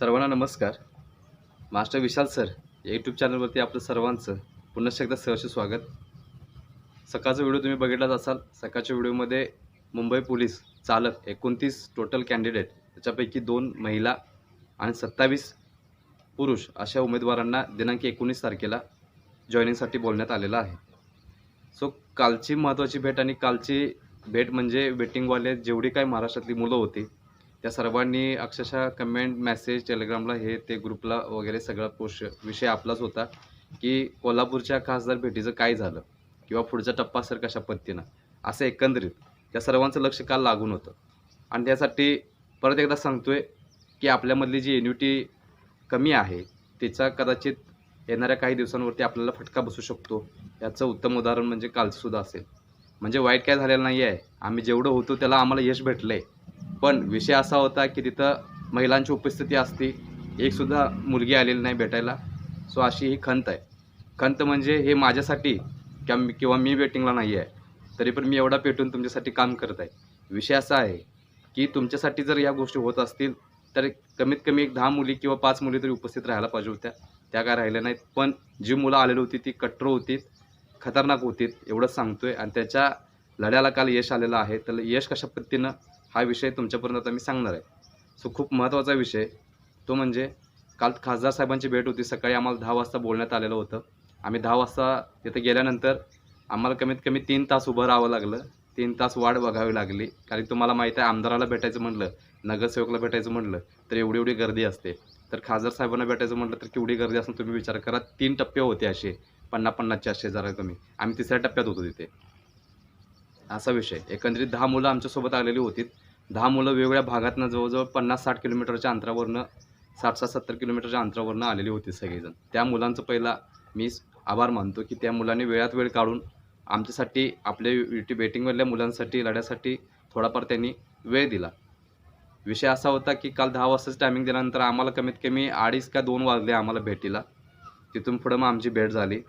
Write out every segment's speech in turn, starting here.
सर्वांना नमस्कार. Master Vishal sir या यूट्यूब चॅनलवरती आपलं सर्वांचं पुन्हा एकदा सहर्ष स्वागत. सकाळचा व्हिडिओ तुम्ही बघितलाच असाल. सकाळच्या व्हिडिओमध्ये मुंबई पोलीस चालक एकोणतीस टोटल कॅन्डिडेट त्याच्यापैकी दोन महिला आणि सत्तावीस पुरुष अशा उमेदवारांना दिनांक एकोणीस तारखेला जॉईनिंगसाठी बोलण्यात आलेलं आहे. सो कालची महत्त्वाची भेट आणि कालची भेट म्हणजे वेटिंगवाले जेवढी काय महाराष्ट्रातली मुलं होती त्या सर्वांनी अक्षरशः कमेंट मेसेज टेलिग्रामला हे ते ग्रुपला वगैरे सगळा पोस्ट विषय आपलाच होता की कोल्हापूरच्या खासदार भेटीचं काय झालं किंवा पुढचा टप्पा सर कशा पद्धतीनं? असं एकंदरीत त्या सर्वांचं लक्ष काल लागून होतं. आणि त्यासाठी परत एकदा सांगतोय की आपल्यामधली जी एन्युटी कमी आहे तिचा कदाचित येणाऱ्या काही दिवसांवरती आपल्याला फटका बसू शकतो. याचं उत्तम उदाहरण म्हणजे कालचंसुद्धा असेल. म्हणजे वाईट काय झालेलं नाही आहे आम्ही जेवढं होतो त्याला आम्हाला यश भेटलं आहे पण विषय असा होता की तिथं महिलांची उपस्थिती असती. एकसुद्धा मुलगी आलेली नाही भेटायला. सो अशी ही खंत आहे. खंत म्हणजे हे माझ्यासाठी किंवा मी किंवा मी वेटिंगला नाही आहे. तरी पण मी एवढा पेटून तुमच्यासाठी काम करत आहे. विषय असा आहे की तुमच्यासाठी जर या गोष्टी होत असतील तर कमीत कमी एक दहा मुली किंवा पाच मुली तरी उपस्थित राहायला पाहिजे होत्या. त्या काय राहिल्या नाहीत. पण जी मुलं आलेली होती ती कट्टर होती खतरनाक होती एवढंच सांगतोय. आणि त्याच्या लढ्याला काल यश आलेलं आहे. तर यश कशा पद्धतीनं हा विषय तुमच्यापर्यंत आता मी सांगणार आहे. सो खूप महत्त्वाचा विषय. तो म्हणजे काल खासदार साहेबांची भेट होती. सकाळी आम्हाला दहा वाजता बोलण्यात आलेलं होतं. आम्ही दहा वाजता तिथे गेल्यानंतर आम्हाला कमीत कमी तीन तास उभं राहावं लागलं. तीन तास वाट बघावी लागली. कारण तुम्हाला माहीत आहे आमदाराला भेटायचं म्हटलं नगरसेवकला भेटायचं म्हटलं तर एवढी एवढी गर्दी असते. तर खासदार साहेबांना भेटायचं म्हटलं तर केवढी गर्दी असून तुम्ही विचार करा. तीन टप्पे होते असे. पन्नास पन्नासचे असे जरा कमी. आम्ही तिसऱ्या टप्प्यात होतो तिथे. असा विषय. एकंदरीत दहा मुलं आमच्यासोबत आलेली होती. दहा मुलं वेगवेगळ्या भागातनं जवळजवळ पन्नास साठ किलोमीटरच्या अंतरावरनं साठ साठ सत्तर किलोमीटरच्या अंतरावरनं आलेली होती सगळेजण. त्या मुलांचं पहिला मी आभार मानतो की त्या मुलांनी वेळात वेळ काढून आमच्यासाठी आपल्या युटी बेटिंगवरल्या मुलांसाठी लढ्यासाठी थोडाफार त्यांनी वेळ दिला. विषय असा होता की काल दहा वाजताच टायमिंग दिल्यानंतर आम्हाला कमीत कमी अडीच का दोन वाजले आम्हाला भेटीला. तिथून पुढं मग आमची भेट झाली.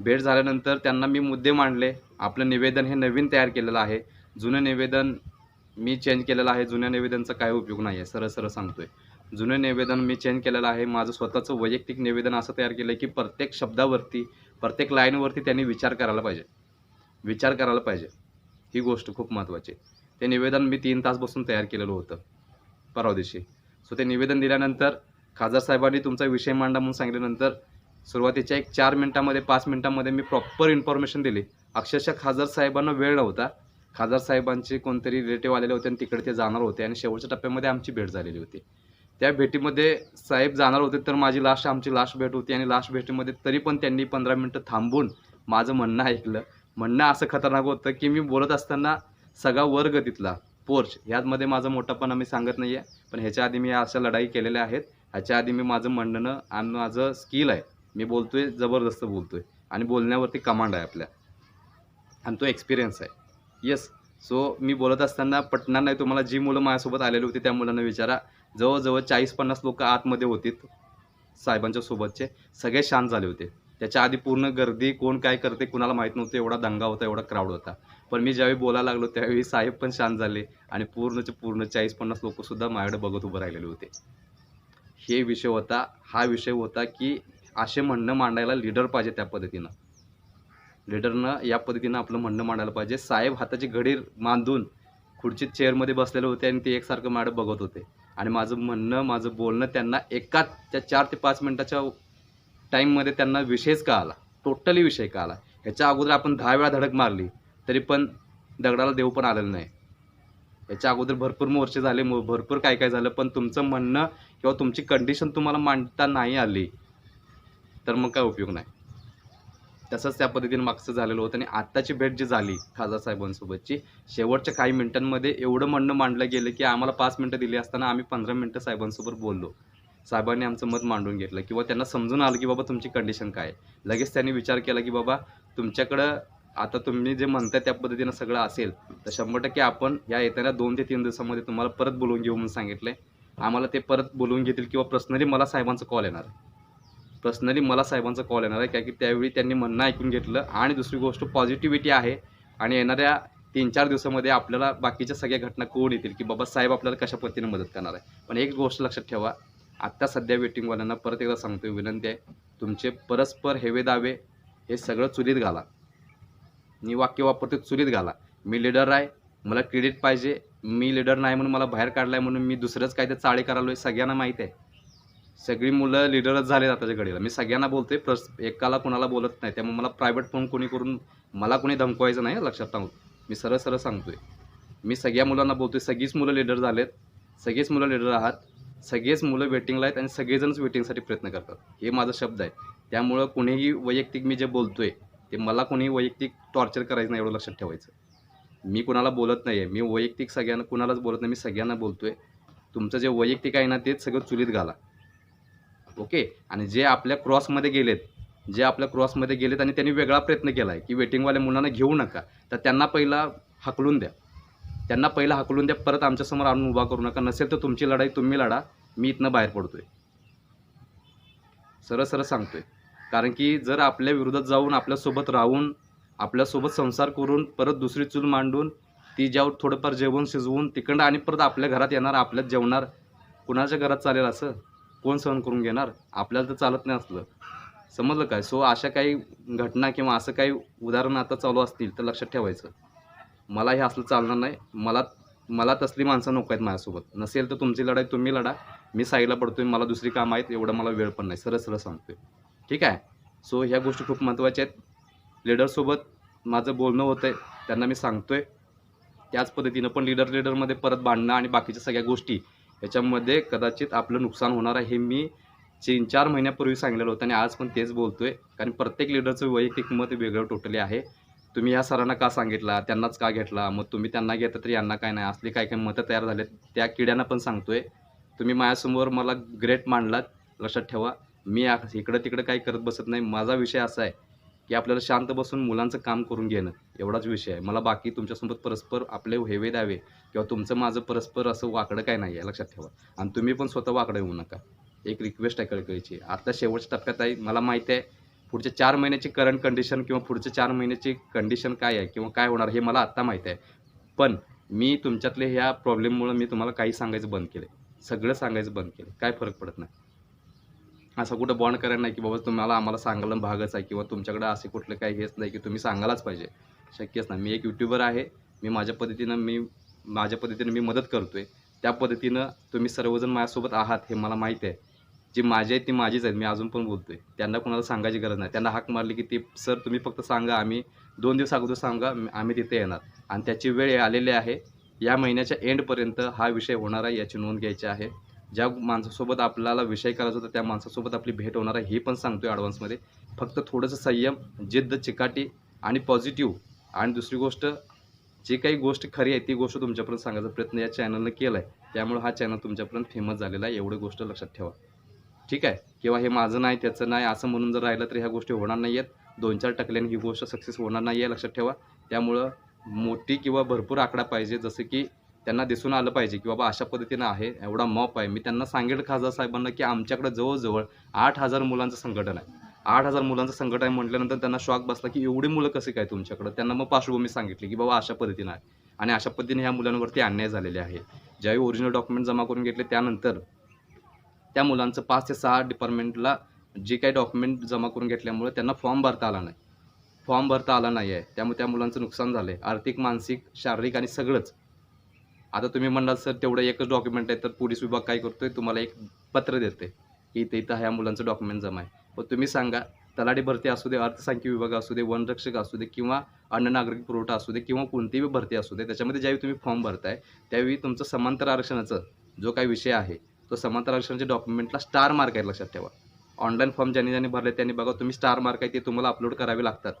भेट झाल्यानंतर त्यांना मी मुद्दे मांडले. आपलं निवेदन हे नवीन तयार केलेलं आहे. जुनं निवेदन मी चेंज केलेलं आहे. जुन्या निवेदनचा काय उपयोग नाही आहे. सरळ सरळ सांगतोय. जुनं निवेदन मी चेंज केलेलं आहे. माझं स्वतःचं वैयक्तिक निवेदन असं तयार केलं आहे की प्रत्येक शब्दावरती प्रत्येक लाईनवरती त्यांनी विचार करायला पाहिजे. विचार करायला पाहिजे. ही गोष्ट खूप महत्त्वाची आहे. ते निवेदन मी तीन तास बसून तयार केलेलं होतं. परवा दिवशी. सो ते निवेदन दिल्यानंतर खासदार साहेबांनी तुमचा विषय मांडा म्हणून सांगितल्यानंतर सुरुवातीच्या एक चार मिनटामध्ये पाच मिनटामध्ये मी प्रॉपर इन्फॉर्मेशन दिली. अक्षरशः खासदार साहेबांना वेळ नव्हता. खासदार साहेबांचे कोणतरी रिलेटिव्ह आलेले होते आणि तिकडे ते जाणार होते आणि शेवटच्या टप्प्यामध्ये आमची भेट झालेली होती. त्या भेटीमध्ये साहेब जाणार होते तर माझी लास्ट आमची लास्ट भेट होती आणि लास्ट भेटीमध्ये तरी पण त्यांनी पंधरा मिनटं थांबून माझं म्हणणं ऐकलं. म्हणणं असं खतरनाक होतं की मी बोलत असताना सगळा वर्ग तिथला पोर्च ह्यामध्ये माझं मोठापणा मी सांगत नाही आहे पण ह्याच्या आधी मी अशा लढाई केलेल्या आहेत. ह्याच्या आधी मी माझं म्हणणं आणि माझं स्किल आहे. मी बोलतोय जबरदस्त बोलतोय. आणि बोलण्यावरती कमांड आहे आपल्या. आणि तो एक्सपिरियन्स आहे. येस सो मी बोलत असताना पटणार नाही तुम्हाला जी मुलं माझ्यासोबत आलेली होती त्या मुलांना विचारा. जवळजवळ चाळीस पन्नास लोक आतमध्ये होती साहेबांच्या सोबतचे. सगळे शांत झाले होते. त्याच्या आधी पूर्ण गर्दी कोण काय करते कुणाला माहीत नव्हतं एवढा दंगा होता एवढा क्राऊड होता. पण मी ज्यावेळी बोलायला लागलो त्यावेळी साहेब पण शांत झाले आणि पूर्णचे पूर्ण चाळीस पन्नास लोकसुद्धा माझ्याकडे बघत उभं राहिलेले होते. हे विषय होता हा विषय होता की असे म्हणणं मांडायला लीडर पाहिजे त्या पद्धतीनं. लीडरनं या पद्धतीनं आपलं म्हणणं मांडायला पाहिजे. साहेब हाताची घडी बांधून खुर्चीत चेअरमध्ये बसलेले होते आणि ते एकसारखं मॅडम बघत होते. आणि माझं म्हणणं माझं बोलणं त्यांना एकाच त्या चार ते पाच मिनटाच्या टाईममध्ये त्यांना विषयच का आला टोटली विषय का आला ह्याच्या अगोदर आपण दहा वेळा धडक मारली तरी पण दगडाला देव पण आलेलं नाही. याच्या अगोदर भरपूर मोर्चे झाले भरपूर काय काय झालं पण तुमचं म्हणणं किंवा तुमची कंडिशन तुम्हाला मांडता नाही आली. तर मग काय उपयोग नाही. तसंच त्या पद्धतीने मागचं झालेलं होतं आणि आत्ताची भेट जी झाली खासदार साहेबांसोबतची शेवटच्या काही मिनिटांमध्ये एवढं म्हणणं मांडलं गेलं की आम्हाला पाच मिनटं दिली असताना आम्ही पंधरा मिनटं साहेबांसोबत बोललो. साहेबांनी आमचं मत मांडून घेतलं किंवा त्यांना समजून आलं की बाबा तुमची कंडिशन काय आहे. लगेच त्यांनी विचार केला की बाबा तुमच्याकडं आता तुम्ही जे म्हणताय त्या पद्धतीनं सगळं असेल तर शंभर टक्के आपण या येत्याला दोन ते तीन दिवसामध्ये तुम्हाला परत बोलवून घेऊ म्हणून सांगितलं आम्हाला ते परत बोलवून घेतील किंवा पर्सनली मला साहेबांचा कॉल येणार. आहे पर्सनली मला साहेबांचा कॉल येणार आहे. कारण की त्यावेळी त्यांनी म्हणणं ऐकून घेतलं. आणि दुसरी गोष्ट पॉझिटिव्हिटी आहे. आणि येणाऱ्या तीन चार दिवसामध्ये आपल्याला बाकीच्या सगळ्या घटना कोण येतील की बाबा साहेब आपल्याला कशा पद्धतीने मदत करणार आहे. पण एक गोष्ट लक्षात ठेवा. आत्ता सध्या वेटिंगवाल्यांना परत एकदा सांगतो विनंती आहे. तुमचे परस्पर हेवे दावे हे सगळं चुलीत घाला. मी वाक्य वापरते चुलीत घाला. मी लिडर आहे मला क्रेडिट पाहिजे. मी लिडर नाही म्हणून मला बाहेर काढलाय म्हणून मी दुसरंच काय ते चाळे करालो आहे सगळ्यांना माहीत आहे. सगळी मुलं लिडरच झाले आताच्या घडीला. मी सगळ्यांना बोलते प्रस एकाला कुणाला बोलत नाही त्यामुळे मला प्रायव्हेट फोन कोणी करून मला कोणी धमकवायचं नाही लक्षात राहून. मी सरळ सरळ सांगतोय. मी सगळ्या मुलांना बोलतोय सगळीच मुलं लिडर झालेत सगळीच मुलं लिडर आहात सगळेच मुलं वेटिंगला आहेत आणि सगळेजणच वेटिंगसाठी प्रयत्न करतात. हे माझा शब्द आहे. त्यामुळं कुणीही वैयक्तिक मी जे बोलतोय ते मला कोणीही वैयक्तिक टॉर्चर करायचं नाही एवढं लक्षात ठेवायचं. मी कुणाला बोलत नाही आहे मी वैयक्तिक सगळ्यांना कुणालाच बोलत नाही मी सगळ्यांना बोलतोय. तुमचं जे वैयक्तिक आहे ना तेच सगळं चुलीत घाला. ओके? आणि जे आपल्या क्रॉसमध्ये गेलेत जे आपल्या क्रॉसमध्ये गेलेत आणि त्यांनी वेगळा प्रयत्न केला आहे की वेटिंगवाल्या मुलांना घेऊ नका तर त्यांना पहिला हकलून द्या. त्यांना पहिला हकलून द्या परत आमच्यासमोर आणून उभा करू नका. नसेल तर तुमची लढाई तुम्ही लढा मी इथनं बाहेर पडतोय. सरळ सरळ सांगतोय. कारण की जर आपल्या विरोधात जाऊन आपल्यासोबत राहून आपल्यासोबत संसार करून परत दुसरी चूल मांडून ती ज्यावर थोडंफार जेवण शिजवून तिकडं आणि परत आपल्या घरात येणार आपल्यात जेवणार कुणाच्या घरात चालेल असं? कोण सहन करून घेणार? आपल्याला तर चालत नाही असलं. समजलं काय? सो अशा काही घटना किंवा असं काही उदाहरणं आता चालू असतील तर लक्षात ठेवायचं. मला हे असलं चालणार नाही. मला मला तसली माणसं नको आहेत माझ्यासोबत. नसेल तर तुमची लढाई तुम्ही लढा. मी साईडला पडतोय मला दुसरी कामं आहेत एवढं मला वेळ पण नाही. सरळ सरळ सांगतोय. ठीक आहे? सो ह्या गोष्टी खूप महत्त्वाच्या आहेत. लिडरसोबत माझं बोलणं होतं आहे त्यांना मी सांगतोय. त्याच पद्धतीनं पण लिडर लिडरमध्ये परत बांधणं आणि बाकीच्या सगळ्या गोष्टी याच्यामध्ये कदाचित आपलं नुकसान होणार आहे हे मी तीन चार महिन्यापूर्वी सांगितलेलं होतं आणि आज पण तेच बोलतोय. कारण प्रत्येक लिडरचं वैयक्तिक मत वेगळं टोटली आहे. तुम्ही या सरांना का सांगितला? त्यांनाच का घेतला? मग तुम्ही त्यांना घेता तर यांना काय नाही? असली काय काय मतं तयार झालेत त्या किड्यांना पण सांगतोय. तुम्ही माझ्यासमोर मला ग्रेट मांडलात. लक्षात ठेवा. मी इकडं तिकडं काही करत बसत नाही. माझा विषय असा आहे की आपल्याला शांत बसून मुलांचं काम करून घेणं एवढाच विषय आहे. मला बाकी तुमच्यासोबत परस्पर आपले हेवे द्यावे किंवा तुमचं माझं परस्पर असं वाकडं काय नाही आहे लक्षात ठेवा. आणि तुम्ही पण स्वतः वाकडं येऊ नका. एक रिक्वेस्ट आहे कळकळीची. आता शेवटच्या टप्प्यात आहे. मला माहिती आहे पुढच्या चार महिन्याची करंट कंडिशन किंवा पुढच्या चार महिन्याची कंडिशन काय आहे किंवा काय होणार हे मला आत्ता माहीत आहे. पण मी तुमच्यातले ह्या प्रॉब्लेममुळं मी तुम्हाला काही सांगायचं बंद केलं सगळं सांगायचं बंद केलं काय फरक पडत नाही. असं कुठं बॉन्ड करायला नाही की बाबा तुम्हाला आम्हाला सांगायला भागच आहे किंवा तुमच्याकडे असे कुठलं काही हेच नाही की तुम्ही सांगायलाच पाहिजे. शक्यच नाही. मी एक यूट्यूबर आहे. मी माझ्या पद्धतीनं मी माझ्या पद्धतीनं मी मदत करतो आहे त्या पद्धतीनं तुम्ही सर्वजण माझ्यासोबत आहात हे मला माहीत आहे. जी माझी आहेत ती माझीच आहेत मी अजून पण बोलतो आहे त्यांना कोणाला सांगायची गरज नाही. त्यांना हाक मारली की ती सर तुम्ही फक्त सांगा. आम्ही दोन दिवस अगोदर सांगा. आम्ही तिथे येणार. आणि त्याची वेळ आलेली आहे. या महिन्याच्या एंडपर्यंत हा विषय होणार आहे. याची नोंद घ्यायची आहे. ज्या माणसासोबत आपल्याला विषय करायचा होता त्या माणसासोबत आपली भेट होणार आहे हे पण सांगतो आहे ॲडव्हान्समध्ये फक्त थोडंसं संयम जिद्द चिकाटी आणि पॉझिटिव्ह आणि दुसरी गोष्ट जी काही गोष्ट खरी आहे ती गोष्ट तुमच्यापर्यंत सांगायचा प्रयत्न या चॅनलनं केला आहे त्यामुळे हा चॅनल तुमच्यापर्यंत फेमस झालेला आहे एवढी गोष्ट लक्षात ठेवा. ठीक आहे? किंवा हे माझं नाही त्याचं नाही असं म्हणून जर राहिलं तर ह्या गोष्टी होणार नाही आहेत दोन चार टक्क्याने ही गोष्ट सक्सेस होणार नाही आहे लक्षात ठेवा. त्यामुळं मोठी किंवा भरपूर आकडा पाहिजे जसं की त्यांना दिसून आलं पाहिजे की बाबा अशा पद्धतीनं आहे एवढा मॉप आहे. मी त्यांना सांगेल खासदार साहेबांना की आमच्याकडे जवळजवळ आठ हजार मुलांचं संघटन आहे. आठ हजार मुलांचं संकट आहे म्हटल्यानंतर त्यांना शॉक बसला की एवढी मुलं कसे काय तुमच्याकडं? त्यांना मग पार्श्वभूमी सांगितली की बाबा अशा पद्धतीनं आहे. आणि अशा पद्धतीने ह्या मुलांवरती अन्याय झालेले आहे. ज्यावेळी ओरिजिनल डॉक्युमेंट जमा करून घेतले त्यानंतर त्या मुलांचं पाच ते सहा डिपार्टमेंटला जे काही डॉक्युमेंट जमा करून घेतल्यामुळे त्यांना फॉर्म भरता आला नाही. फॉर्म भरता आला नाही आहे त्यामुळे त्या मुलांचं नुकसान झालं आहे आर्थिक मानसिक शारीरिक आणि सगळंच. आता तुम्ही म्हणाल सर तेवढं एकच डॉक्युमेंट आहे तर पोलीस विभाग काय करतोय? तुम्हाला एक पत्र देते इथं इथं ह्या मुलांचं डॉक्युमेंट जमा आहे. पण तुम्ही सांगा तलाठी भरती असू दे अर्थसंख्य विभाग असू दे वनरक्षक असू दे किंवा अन्न नागरिक पुरवठा असू दे किंवा कोणतीही भरती असू दे त्याच्यामध्ये ज्यावेळी तुम्ही फॉर्म भरताय त्यावेळी तुमचं समांतर आरक्षणाचं जो काही विषय आहे तो समांतर आरक्षणाच्या डॉक्युमेंटला स्टार मार्क आहे लक्षात ठेवा. ऑनलाईन फॉर्म ज्यांनी ज्यांनी भरले त्यांनी बघा तुम्ही स्टार मार्क आहे ते तुम्हाला अपलोड करावे लागतात.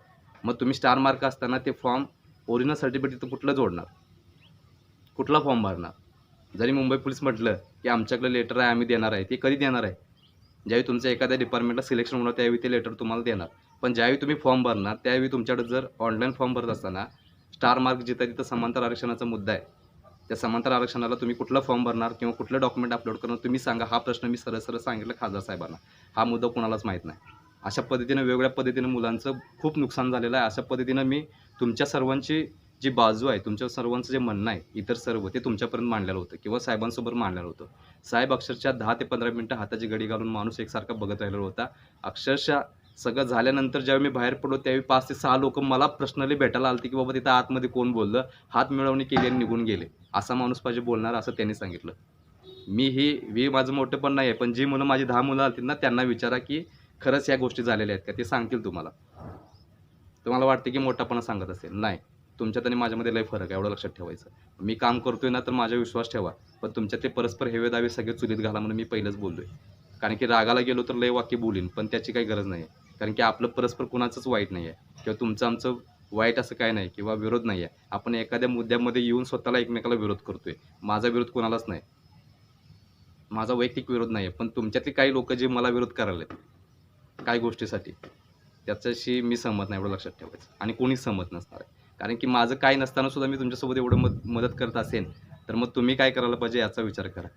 मग तुम्ही स्टार मार्क असताना ते फॉर्म ओरिजिनल सर्टिफिकेट तिथं कुठलं जोडणार? कुठला फॉर्म भरणार? जरी मुंबई पोलीस म्हटलं की आमच्याकडे लेटर आहे आम्ही देणार आहे. ते कधी देणार आहे? ज्यावेळी तुमच्या एखाद्या डिपार्टमेंटला सिलेक्शन होणार त्यावेळी ते लेटर तुम्हाला देणार. पण ज्यावेळी तुम्ही फॉर्म भरणार त्यावेळी तुमच्याकडे जर ऑनलाईन फॉर्म भरत असताना स्टार मार्क जिथं तिथं समांतर आरक्षणाचा मुद्दा आहे. त्या समांतर आरक्षणाला तुम्ही कुठला फॉर्म भरणार किंवा कुठलं डॉक्युमेंट अपलोड करणार तुम्ही सांगा. हा प्रश्न मी सरळ सरळ सांगितलं खासदार साहेबांना. हा मुद्दा कोणालाच माहीत नाही. अशा पद्धतीनं वेगवेगळ्या पद्धतीनं मुलांचं खूप नुकसान झालेलं आहे. अशा पद्धतीनं मी तुमच्या सर्वांची जी बाजू आहे तुमच्या सर्वांचं जे म्हणणं आहे इतर सर्व ते तुमच्यापर्यंत मांडलेलं होतं किंवा साहेबांसोबत मांडलेलं होतं. साहेब अक्षरशः दहा ते पंधरा मिनटं हाताची घडी घालून माणूस एकसारखा बघत राहिलेला होता. अक्षरशः सगळं झाल्यानंतर ज्यावेळी मी बाहेर पडलो त्यावेळी पाच ते सहा लोक मला पर्सनली भेटायला आलते की बाबा तिथं आतमध्ये कोण बोललं? हात मिळवणी केली आणि निघून गेले. असा माणूस पाहिजे बोलणार असं त्यांनी सांगितलं. मी ही ही माझं मोठं पण नाही आहे पण जी मुलं माझी दहा मुलं आलतील ना त्यांना विचारा की खरंच या गोष्टी झालेल्या आहेत का? ते सांगतील तुम्हाला. तुम्हाला वाटते की मोठापणा सांगत असेल? नाही. तुमच्यात आणि माझ्यामध्ये लय फरक आहे एवढं लक्षात ठेवायचं. मी काम करतोय ना तर माझा विश्वास ठेवा. पण तुमच्यात ते परस्पर हेवे दावे सगळे चुलीत घाला म्हणून मी पहिलंच बोललोय. कारण की रागाला गेलो तर लय वाक्य बोलीन पण त्याची काही गरज नाही आहे कारण की आपलं परस्पर कुणाचंच वाईट नाही आहे किंवा तुमचं आमचं वाईट असं काय नाही किंवा विरोध नाही आहे आपण एखाद्या मुद्द्यामध्ये येऊन स्वतःला एकमेकाला विरोध करतोय. माझा विरोध कोणालाच नाही. माझा वैयक्तिक विरोध नाही आहे पण तुमच्यातले काही लोक जे मला विरोध करायला काही गोष्टीसाठी त्याच्याशी मी सहमत नाही एवढं लक्षात ठेवायचं. आणि कोणीच सहमत नसणार आहे. कारण की माझं काय नसताना सुद्धा मी तुमच्यासोबत एवढं मद मदत करत असेन तर मग तुम्ही काय करायला पाहिजे याचा विचार करा.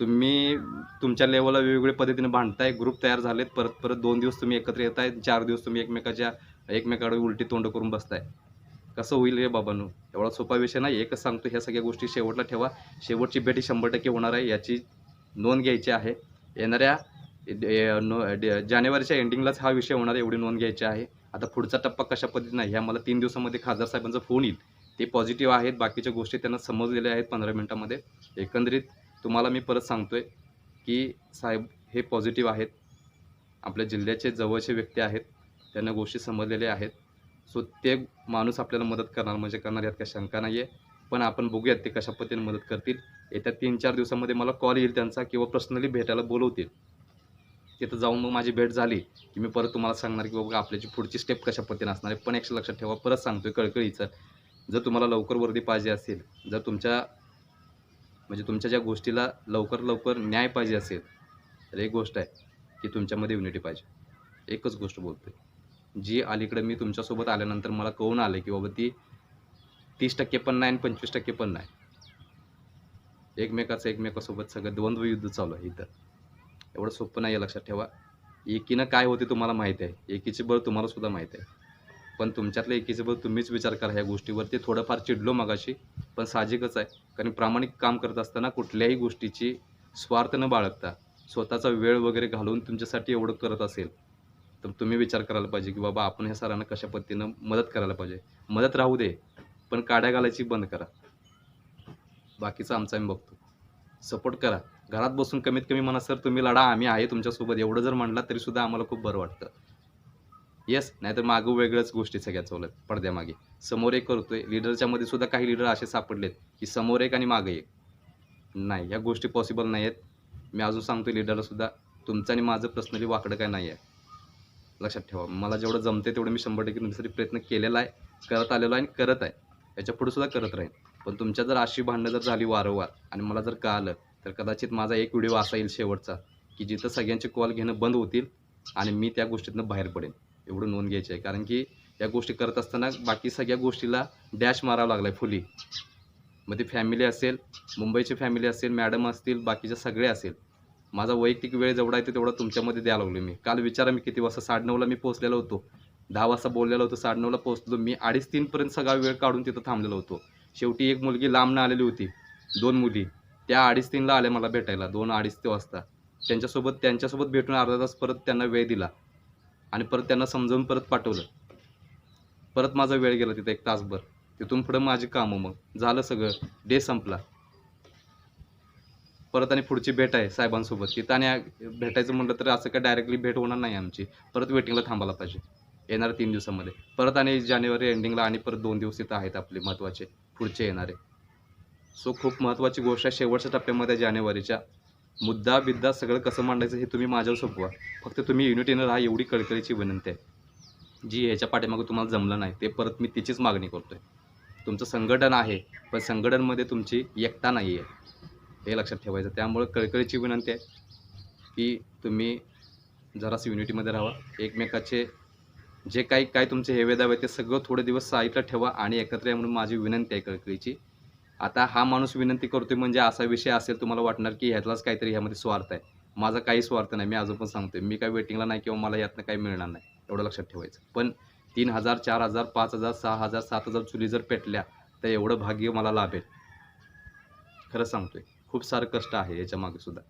तुम्ही तुमच्या लेवलला वेगवेगळ्या पद्धतीने भांडताय ग्रुप तयार झालेत परत परत दोन दिवस तुम्ही एकत्र येत आहे चार दिवस तुम्ही एकमेकाच्या एकमेकाकडे उलटी तोंड करून बसताय. कसं होईल रे बाबांनो? एवढा सोपा विषय नाही एकच सांगतो ह्या सगळ्या गोष्टी शेवटला ठेवा. शेवटची भेट ही शंभर टक्के होणार आहे याची नोंद घ्यायची आहे. येणाऱ्या नो- डे- जानेवारीच्या एंडिंगलाच हा विषय होणार आहे एवढी नोंद घ्यायची आहे. आता पुढचा टप्पा कशा पद्धतीने ह्या मला तीन दिवसामध्ये खासदार साहेबांचा फोन येईल. ते पॉझिटिव्ह आहेत बाकीच्या गोष्टी त्यांना समजलेल्या आहेत पंधरा मिनटामध्ये. एकंदरीत तुम्हाला मी परत सांगतो आहे की साहेब हे पॉझिटिव्ह आहेत. आपल्या जिल्ह्याचे जवळचे व्यक्ती आहेत. त्यांना गोष्टी समजलेल्या आहेत. सो ते माणूस आपल्याला मदत करणार म्हणजे करणार यात काही शंका नाही आहे पण आपण बघूयात ते कशा पद्धतीने मदत करतील. येत्या तीन चार दिवसामध्ये मला कॉल येईल त्यांचा किंवा पर्सनली भेटायला बोलवतील. तिथं जाऊन मग माझी भेट झाली की मी परत तुम्हाला सांगणार की बाबा आपल्याची पुढची स्टेप कशा पद्धतीने असणार आहे. पण एक लक्षात ठेवा परत सांगतोय कळकळीचं. जर तुम्हाला लवकर वर्दी पाहिजे असेल जर तुमच्या म्हणजे तुमच्या ज्या गोष्टीला लवकर लवकर न्याय पाहिजे असेल तर एक गोष्ट आहे की तुमच्यामध्ये युनिटी पाहिजे. एकच गोष्ट बोलतोय. जी अलीकडे मी तुमच्यासोबत आल्यानंतर मला कळून आलं की बाबा ती तीस टक्के पण नाही आणि पंचवीस टक्के पण नाही. एकमेकाचं एकमेकासोबत सगळं द्वंद्व युद्ध चालू आहे इथं. एवढं सोपं नाही आहे लक्षात ठेवा. एकीनं काय होते तुम्हाला माहीत आहे. एकीचे बळ तुम्हाला सुद्धा माहीत आहे. पण तुमच्यातलं एकीचे बळ तुम्हीच विचार करा ह्या गोष्टीवरती. थोडंफार चिडलो मगाशी पण साहजिकच आहे. कारण प्रामाणिक काम करत असताना कुठल्याही गोष्टीची स्वार्थ न बाळगता स्वतःचा वेळ वगैरे घालून तुमच्यासाठी एवढं करत असेल तर तुम्ही विचार करायला पाहिजे की बाबा आपण ह्या सरांना कशा पद्धतीनं मदत करायला पाहिजे. मदत राहू दे पण काड्या घालायची बंद करा. बाकीचं आमचं आम्ही बघतो. सपोर्ट करा. घरात बसून कमीत कमी म्हणा सर तुम्ही लढा आम्ही आहे तुमच्यासोबत. एवढं जर म्हणला तरी सुद्धा आम्हाला खूप बरं वाटतं. येस नाहीतर मागं वेगळ्याच गोष्टी सगळ्या चालत पडद्यामागे. समोर एक करतोय लिडरच्या मध्ये सुद्धा काही लिडर असे सापडलेत की समोर एक आणि मागे एक. नाही ह्या गोष्टी पॉसिबल नाही आहेत मी अजून सांगतो लिडरला सुद्धा तुमचं आणि माझं पर्सनली वाकडं काय नाही आहे लक्षात ठेवा. मला जेवढं जमते तेवढं मी शंभर टक्के तुमच्यासाठी प्रयत्न केलेला आहे करत आलेलो आहे आणि करत आहे. याच्यापुढे सुद्धा करत राहीन. पण तुमच्या जर अशी भांडणं जर झाली वारंवार आणि मला जर कळालं तर कदाचित माझा एक व्हिडिओ असा येईल शेवटचा की जिथं सगळ्यांचे कॉल घेणं बंद होतील आणि मी त्या गोष्टीतनं बाहेर पडेन. एवढं नोंद घ्यायची आहे कारण की या गोष्टी करत असताना बाकी सगळ्या गोष्टीला डॅश मारावं लागला आहे फुली. मग ती फॅमिली असेल मुंबईची फॅमिली असेल मॅडम असतील बाकीच्या सगळे असेल. माझा वैयक्तिक वेळ जेवढा आहे तेवढा तुमच्यामध्ये द्यायला लागलो मी. काल विचारा मी किती वाजता साडेनऊला मी पोहोचलेलो होतो. दहा वाजता बोललेलो होतो साडेनऊला पोहोचलो. मी अडीच तीनपर्यंत सगळा वेळ काढून तिथं थांबलेलो होतो. शेवटी एक मुलगी लांबनं आलेली होती. दोन मुली. त्या अडीच तीनला आल्या मला भेटायला दोन अडीच ते वाजता. त्यांच्यासोबत त्यांच्यासोबत भेटून अर्धा तास परत त्यांना वेळ दिला. आणि परत त्यांना समजावून परत पाठवलं. परत माझा वेळ गेला तिथं एक तासभर. तिथून पुढं माझी कामं मग. झालं सगळं. डे संपला. परत आणि पुढची भेट आहे साहेबांसोबत. तिथं आणि भेटायचं म्हटलं तर असं काय डायरेक्टली भेट होणार नाही आमची. परत वेटिंगला थांबायला पाहिजे. येणाऱ्या तीन दिवसामध्ये. परत आणि जानेवारी एंडिंगला आणि परत दोन दिवस तिथं आहेत आपले महत्त्वाचे पुढचे येणारे. सो खूप महत्त्वाची गोष्ट आहे शेवटच्या टप्प्यामध्ये जानेवारीच्या. मुद्दा बिद्दा सगळं कसं मांडायचं हे तुम्ही माझ्यावर सोपवा. फक्त तुम्ही युनिटीनं राहा एवढी कळकळीची विनंती आहे. जी ह्याच्या पाठीमागं तुम्हाला जमलं नाही ते परत मी तिचीच मागणी करतो आहे तुमचं संघटन आहे पण संघटनमध्ये तुमची एकता नाही आहे हे लक्षात ठेवायचं. त्यामुळं कळकळीची विनंती आहे की तुम्ही जरासं युनिटीमध्ये राहा. एकमेकाचे जे काही काय तुमचे हेवे दावे ते सगळं थोडे दिवस साईडला ठेवा आणि एकत्र या म्हणून माझी विनंती आहे कळकळीची. आता हा माणूस विनंती करतोय म्हणजे असा विषय असेल तुम्हाला वाटणार की ह्यातलाच काहीतरी ह्यामध्ये स्वार्थ आहे. माझा काही स्वार्थ नाही मी अजून पण सांगतोय. मी काही वेटिंगला नाही किंवा मला यातनं काही मिळणार नाही एवढं लक्षात ठेवायचं. पण तीन हजार चार हजार पाच हजार सहा हजार सात हजार चुली जर पेटल्या तर एवढं भाग्य मला लाभेल. खरं सांगतोय. खूप सारं कष्ट आहे याच्या मागे सुद्धा.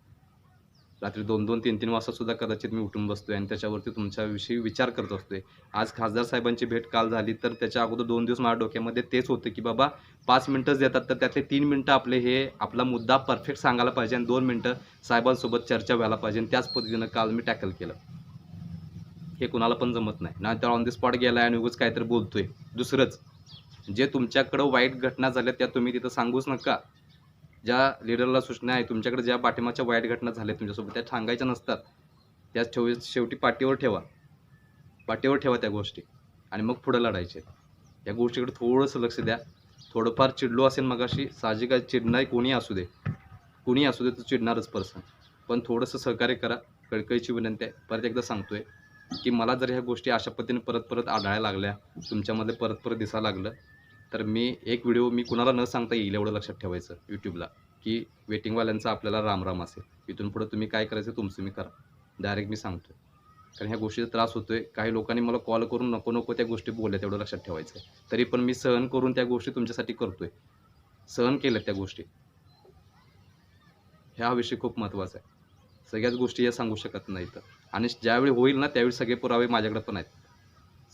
रात्री दोन दोन तीन तीन वाजता सुद्धा कदाचित मी उठून बसतोय आणि त्याच्यावरती तुमच्याविषयी विचार करत असतोय. आज खासदार साहेबांची भेट काल झाली तर त्याच्या अगोदर दोन दिवस माझ्या डोक्यामध्ये तेच होतं की बाबा पाच मिनटंच देतात तर त्यातले तीन मिनटं आपले हे आपला मुद्दा परफेक्ट सांगायला पाहिजे आणि दोन मिनटं साहेबांसोबत चर्चा व्हायला पाहिजे आणि त्याच पद्धतीनं काल मी टॅकल केलं. हे कुणाला पण जमत नाही. ना तर ऑन द स्पॉट गेलाय आणि उगाच काहीतरी बोलतोय. दुसरंच जे तुमच्याकडं वाईट घटना झाल्या त्या तुम्ही तिथं सांगूच नका. ज्या लिडरला सूचना आहे तुमच्याकडे ज्या पाठिंबाच्या वाईट घटना झाल्या तुमच्यासोबत त्या सांगायच्या नसतात. त्या ठेव शेवटी पाठीवर ठेवा. पाठीवर ठेवा त्या गोष्टी. आणि मग पुढं लढायचे. या गोष्टीकडे थोडंसं लक्ष द्या. थोडंफार चिडलो असेल मगाशी साहजिक चिडणार कोणी असू दे. कोणी असू दे तो चिडणारच पर्सन पण थोडंसं सहकार्य करा. कळकळीची विनंती आहे. परत एकदा सांगतोय की मला जर ह्या गोष्टी अशा पद्धतीने परत परत आढळायला लागल्या तुमच्यामध्ये परत परत दिसायला लागलं तर मी एक व्हिडिओ मी कुणाला न सांगता येईल एवढं लक्षात ठेवायचं यूट्यूबला की वेटिंगवाल्यांचा आपल्याला रामराम असेल. इथून पुढे तुम्ही काय करायचं तुमचं मी करा. डायरेक्ट मी सांगतो कारण ह्या गोष्टीचा त्रास होतोय. काही लोकांनी मला कॉल करून नको नको त्या गोष्टी बोलल्या तेवढं लक्षात ठेवायचं. आहे तरी पण मी सहन करून त्या गोष्टी तुमच्यासाठी करतोय. सहन केल्या त्या गोष्टी. ह्या विषय खूप महत्त्वाचा आहे. सगळ्याच गोष्टी या सांगू शकत नाहीत आणि ज्यावेळी होईल ना त्यावेळी सगळे पुरावे माझ्याकडे पण आहेत.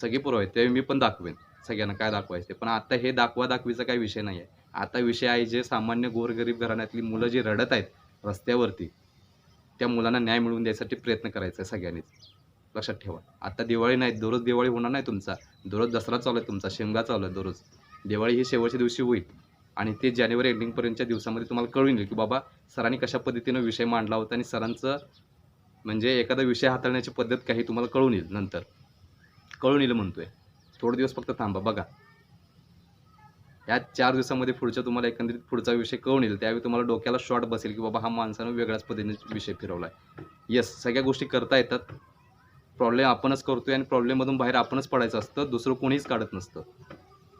सगळे पुरावे आहेत. त्यावेळी मी पण दाखवेन. सगळ्यांना काय दाखवायचं पण आता हे दाखवा दाखवीचा काही विषय नाही आहे आता विषय आहे जे सामान्य गोरगरीब घराण्यातली मुलं जी रडत आहेत रस्त्यावरती त्या मुलांना न्याय मिळवून द्यायसाठी प्रयत्न करायचा आहे सगळ्यांनीच. लक्षात ठेवा. आता दिवाळी नाही दररोज दिवाळी होणार नाही तुमचा. दररोज दसरा चालू आहे तुमचा शेंगा चालू आहे दररोज. दिवाळी ही शेवटच्या दिवशी होईल. आणि ते जानेवारी एंडिंगपर्यंतच्या दिवसामध्ये तुम्हाला कळून येईल की बाबा सरांनी कशा पद्धतीनं विषय मांडला होता आणि सरांचं म्हणजे एखादा विषय हाताळण्याची पद्धत काही तुम्हाला कळून येईल नंतर. कळून येईल म्हणतोय. थोडे दिवस फक्त थांबा बघा. या चार दिवसामध्ये पुढच्या तुम्हाला एकंदरीत पुढचा विषय कळून येईल. त्यावेळी तुम्हाला डोक्याला शॉर्ट बसेल की बाबा हा माणसानं वेगळ्याच पद्धतीने विषय फिरवला आहे येस सगळ्या गोष्टी करता येतात. प्रॉब्लेम आपणच करतोय आणि प्रॉब्लेममधून बाहेर आपणच पडायचं असतं. दुसरं कोणीच काढत नसतं.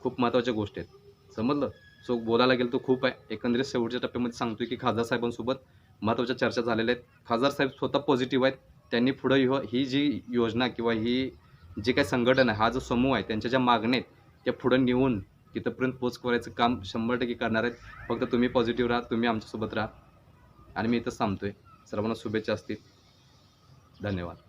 खूप महत्त्वाच्या गोष्टी आहेत. समजलं? सो बोलायला गेलं तर खूप आहे. एकंदरीत शेवटच्या टप्प्यामध्ये सांगतोय की खासदार साहेबांसोबत महत्त्वाच्या चर्चा झालेल्या आहेत. खासदार साहेब स्वतः पॉझिटिव्ह आहेत. त्यांनी पुढं ही जी योजना किंवा ही जे काही संघटन आहे हा जो समूह आहे त्यांच्या ज्या मागण्या आहेत त्या पुढं नेऊन तिथंपर्यंत पोच करायचं काम शंभर टक्के करणार आहेत. फक्त तुम्ही पॉझिटिव्ह राहा तुम्ही आमच्यासोबत राहा. आणि मी इथंच आहे सर्वांना शुभेच्छा असतील. धन्यवाद.